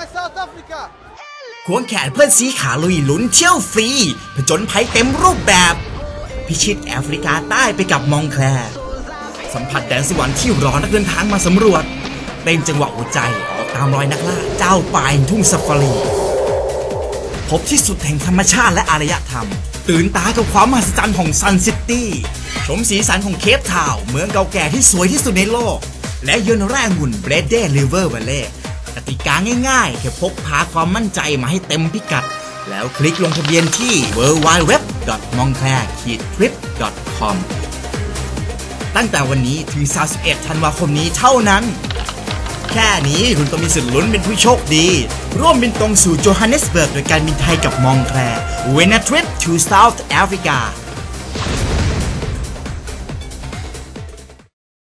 my South Africa. ควงแขนเพื่อนซีขาลุยลุ้นเที่ยวฟรีผจญภัยเต็มรูปแบบ พิชิตแอฟริกาใต้ไปกับมองแคลสัมผัสแดนสวรรค์ที่รอนักเดินทางมาสำรวจเต้นจังหวะหัวใจออกตามรอยนักล่าเจ้าป่าแห่งทุ่งซาฟารี พบที่สุดแห่งธรรมชาติและอารยธรรม ตื่นตากับความมหัศจรรย์ของซันซิตี้ชมสีสันของเคปทาวเมืองเก่าแก่ที่สวยที่สุดในโลก และเยือนแร่องุ่นเบรดเดย์ริเวอร์ a l เล่ กติกาง่ายๆ แค่พกพาความมั่นใจมาให้เต็มพิกัด แล้วคลิกลงทะเบียนที่ w w w m o n c l a i r t r i p c o m ตั้งแต่วันนี้ถึง 31 ธันวาคมนี้เท่านั้น แค่นี้คุณก็มีสิทธิ์ลุ้นเป็นผู้โชคดี ร่วมบินตรงสู่โจฮันเนสเบิร์กโดยการบินไทยกับมองแคล Win a trip to South Africa